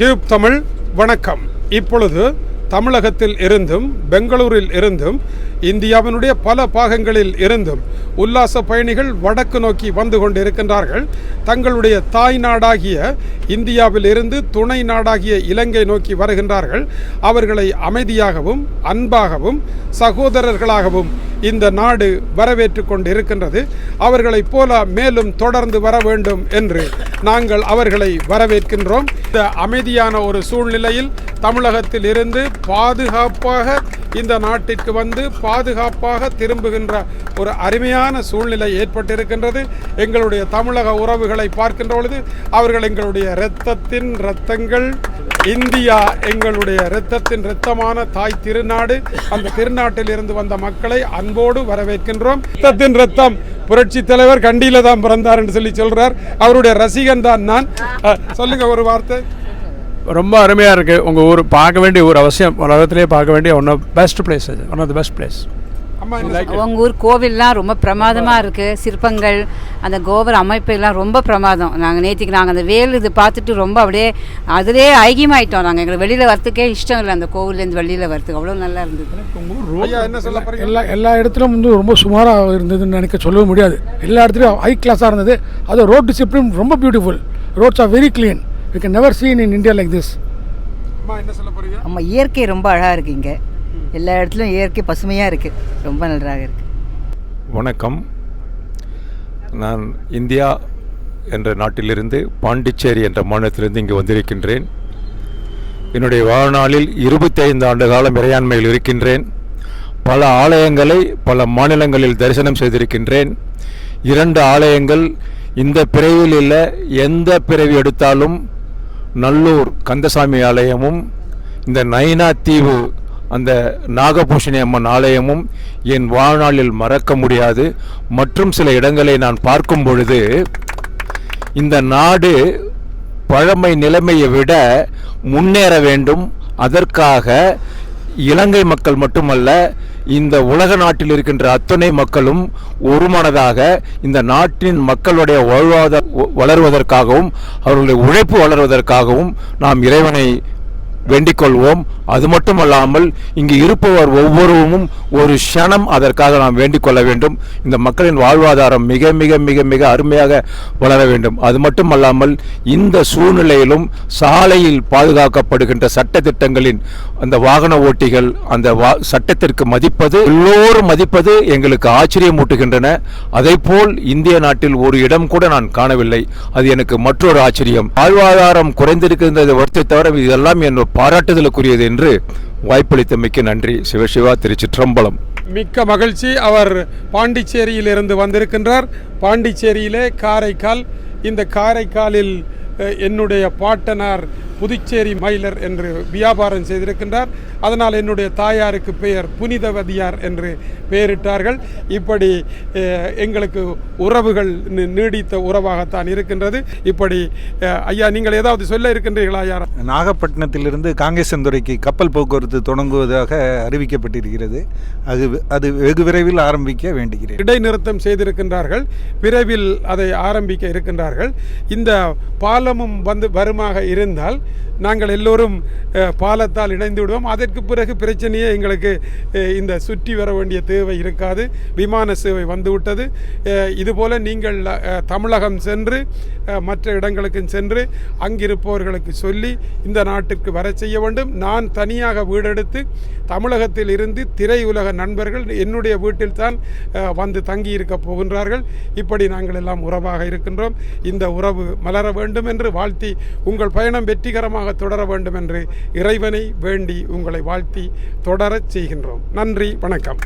Tube Tamil வணக்கம். இப்பொழுது தமிழகத்தில் இருந்தும் பெங்களூரில் இருந்தும் இந்தியாவினுடைய பல பாகங்களில் இருந்தும் உல்லாச பயணிகள் வடக்கு நோக்கி வந்து கொண்டிருக்கின்றார்கள். தங்களுடைய தாய் நாடாகிய இந்தியாவில் இருந்து துணை நாடாகிய இலங்கை நோக்கி வருகின்றார்கள். அவர்களை அமைதியாகவும் அன்பாகவும் சகோதரர்களாகவும் இந்த நாடு வரவேற்று கொண்டிருக்கின்றது. அவர்களைப் போல மேலும் தொடர்ந்து வர வேண்டும் என்று நாங்கள் அவர்களை வரவேற்கின்றோம். இந்த அமைதியான ஒரு சூழ்நிலையில் தமிழகத்தில் இருந்து பாதுகாப்பாக இந்த நாட்டிற்கு வந்து பாதுகாப்பாக திரும்புகின்ற ஒரு அருமையான சூழ்நிலை ஏற்பட்டிருக்கின்றது. எங்களுடைய தமிழக உறவுகளை பார்க்கின்ற பொழுது அவர்கள் எங்களுடைய இரத்தத்தின் இரத்தங்கள் இந்தியா எங்களுடைய இரத்தத்தின் இரத்தமான தாய் திருநாடு அந்த திருநாட்டில் இருந்து வந்த மக்களை அன்போடு வரவேற்கின்றோம். இரத்தத்தின் ரத்தம் புரட்சி தலைவர் கண்டியில தான் பிறந்தார் என்று சொல்லி சொல்றார். அவருடைய ரசிகன் தான் நான். சொல்லுங்க ஒரு வார்த்தை. ரொம்ப அருமையாக இருக்குது உங்கள் ஊர் பார்க்க வேண்டிய ஊர் அவசியம். உலகத்திலே பார்க்க வேண்டிய ஒன் ஆஃப் பெஸ்ட் பிளேஸ் அது one of the best place? அவங்க ஊர் கோவில்லாம் ரொம்ப பிரமாதமாக இருக்குது சிற்பங்கள் அந்த கோபுர அமைப்பு எல்லாம் ரொம்ப பிரமாதம். நாங்கள் நேற்றுக்கு நாங்கள் அந்த வேல் இது பார்த்துட்டு ரொம்ப அப்படியே அதிலே ஐக்கியமாயிட்டோம் நாங்கள் எங்களுக்கு வெளியில் வரத்துக்கே இஷ்டம் இல்லை. அந்த கோவிலேருந்து வெளியில் வரத்துக்கு அவ்வளோ நல்லா இருந்தது. எல்லா எல்லா இடத்துலையும் வந்து ரொம்ப சுமாராக இருந்ததுன்னு நினைக்க சொல்லவே முடியாது. எல்லா இடத்துலையும் ஹை கிளாஸாக இருந்தது. அது ரோட் டிசிப்ளின் ரொம்ப beautiful roads are very clean you can never seen in India like this அம்மா என்ன சொல்ல போறீங்க? நம்ம இயற்கை ரொம்ப அழகாக இருக்குது இங்கே. எல்லா இடத்துலையும் இயற்கை பசுமையாக இருக்குது ரொம்ப நன்றாக இருக்குது வணக்கம். நான் இந்தியா என்ற நாட்டிலிருந்து பாண்டிச்சேரி என்ற மாநிலத்திலிருந்து இங்கு வந்திருக்கின்றேன். என்னுடைய வாழ்நாளில் இருபத்தைந்து ஆண்டு காலம் இறையாண்மையில் இருக்கின்றேன். பல ஆலயங்களை பல மாநிலங்களில் தரிசனம் செய்திருக்கின்றேன். இரண்டு ஆலயங்கள் இந்த பிறவியில் இல்லை எந்த பிறவி எடுத்தாலும் நல்லூர் கந்தசாமி ஆலயமும் இந்த நயனா தீவு அந்த நாகபூஷணி அம்மன் ஆலயமும் என் வாழ்நாளில் மறக்க முடியாது. மற்றும் சில இடங்களை நான் பார்க்கும் பொழுது இந்த நாடு பழமை நிலைமையை விட முன்னேற வேண்டும். அதற்காக இலங்கை மக்கள் மட்டுமல்ல இந்த உலக நாட்டில் இருக்கின்ற அத்தனை மக்களும் ஒருமனதாக இந்த நாட்டின் மக்களுடைய வாழ்வாதார வளருவதற்காகவும் அவர்களுடைய உழைப்பு வளர்வதற்காகவும் நாம் இறைவனை வேண்டிக் கொள்வோம் அது மட்டுமல்லாமல் இங்கு இருப்பவர் ஒவ்வொருவரும் ஒரு க்ஷணம் அதற்காக நாம் வேண்டிக் கொள்ள வேண்டும். இந்த மக்களின் வாழ்வாதாரம் மிக மிக மிக மிக அருமையாக வளர வேண்டும். அது மட்டுமல்லாமல் இந்த சூழ்நிலையிலும் சாலையில் பாதுகாக்கப்படுகின்ற சட்ட திட்டங்களின் அந்த வாகன ஓட்டிகள் அந்த வா சட்டத்திற்கு மதிப்பது எல்லோரும் மதிப்பது எங்களுக்கு ஆச்சரியமூட்டுகின்றன. அதேபோல் இந்திய நாட்டில் ஒரு இடம் கூட நான் காணவில்லை. அது எனக்கு மற்றொரு ஆச்சரியம். வாழ்வாதாரம் குறைந்திருக்கின்றது வருத்தை தவிர இதெல்லாம் என் பாராட்டுதலுக்குரியது என்று வாய்ப்பளித்தமைக்கு நன்றி. சிவசிவா திருச்சிற்றம்பலம். மிக்க மகிழ்ச்சி. அவர் பாண்டிச்சேரியில் இருந்து வந்திருக்கின்றார். பாண்டிச்சேரியிலே காரைக்கால். இந்த காரைக்காலில் என்னுடைய பாட்டனார் புதுச்சேரி மயிலர் என்று வியாபாரம் செய்திருக்கின்றார். அதனால் என்னுடைய தாயாருக்கு பெயர் புனிதவதியார் என்று பெயரிட்டார்கள். இப்படி எங்களுக்கு உறவுகள் நீடித்த உறவாகத்தான் இருக்கின்றது. இப்படி ஐயா நீங்கள் ஏதாவது சொல்ல இருக்கின்றீர்களா ஐயா? நாகப்பட்டினத்திலிருந்து காங்கேசந்துறைக்கு கப்பல் போக்குவரத்து தொடங்குவதாக அறிவிக்கப்பட்டிருக்கிறது. அது அது வெகு விரைவில் ஆரம்பிக்க வேண்டுகிறேன். இடைநிறுத்தம் செய்திருக்கின்றார்கள். விரைவில் அதை ஆரம்பிக்க இருக்கின்றார்கள். இந்த பாலமும் வந்து வருமாக இருந்தால் நாங்கள் எல்லோரும் பாலத்தால் இணைந்து விடுவோம். அதற்கு பிறகு பிரச்சனையே எங்களுக்கு இந்த சுற்றி வர வேண்டிய தேவை இருக்காது. விமான சேவை வந்துவிட்டது. இதுபோல் இதுபோல நீங்கள் தமிழகம் சென்று மற்ற இடங்களுக்கும் சென்று அங்கிருப்பவர்களுக்கு சொல்லி இந்த நாட்டிற்கு வர செய்ய வேண்டும். நான் தனியாக வீடெடுத்து தமிழகத்தில் இருந்து திரையுலக நண்பர்கள் என்னுடைய வீட்டில் தான் வந்து தங்கி இருக்க போகின்றார்கள். இப்படி நாங்கள் எல்லாம் உறவாக இருக்கின்றோம். இந்த உறவு மலர வேண்டும் என்று வாழ்த்தி உங்கள் பயணம் வெற்றிகரமாக தொடர வேண்டும் என்று இறைவனை வேண்டி உங்களை வாழ்த்தி தொடரச் செய்கின்றோம். நன்றி வணக்கம்.